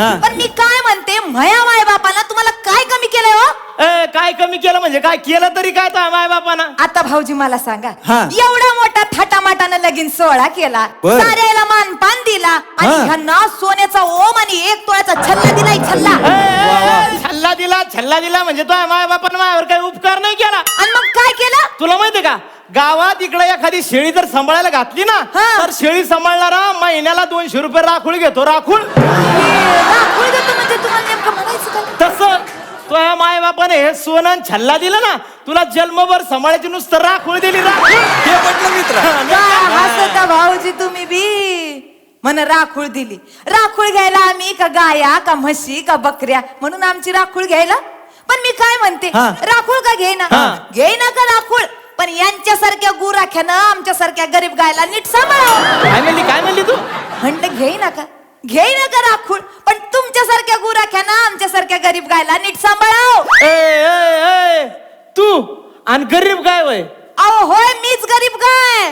हा. पण मी काय म्हणते मया माय बापाला तुम्हाला काय कमी केलंय हो ए, काय कमी केलं म्हणजे काय केलं तरी काय तो माय बापानं आता भाऊजी मला सांगा हा. एवढा मोठा थाटामाटानं लगीन सोहळा केला बर. साऱ्याला मानपान दिला आणि हा. ह्यांना सोन्याचा ओम आणि एक तोळ्याचा छल्ला दिलाय छल्ला छल्ला दिला छल्ला दिला म्हणजे तो माय बापानं माझ्यावर काही उपकार नाही केला आणि मग काय केलं तुला माहितीये का गावात इकडे एखादी शेळी जर सांभाळायला घातली ना हा. तर शेळी सांभाळणारा महिन्याला दोनशे रुपये राखूळ घेतो. राखूळ राखूळ देतो म्हणजे तुम्हाला नेमकं म्हणायचं काय? तसं तो या माय बापाने हे सोनं छल्ला दिला ना तुला जन्मभर सांभाळायची नुसतं राखूळ दिली. राखूळ हे म्हटलं मित्र. काय हसता भाऊजी तुम्ही बी? म्हण राखूळ दिली. राखूळ घ्यायला आम्ही का गाया का म्हशी का बकऱ्या? म्हणून आमची राखूळ घ्यायला? पण मी काय म्हणते? हा. राखूळ का घेईना? हा. घेईना का राखूळ? पण यांच्यासारख्या गुराख्यानं आमच्यासारख्या गरीब गायला नीट सांभाळावं काय म्हणली काय म्हणली तू? म्हणलं घेई नका घेई नका राखूळ पण तुमच्यासारख्या गुराख्यानं आमच्यासारख्या गरीब गायला नीट सांभाळाव. ए, ए, ए, तू आणि गरीब काय वय. अहो होय मीच गरीब गाय.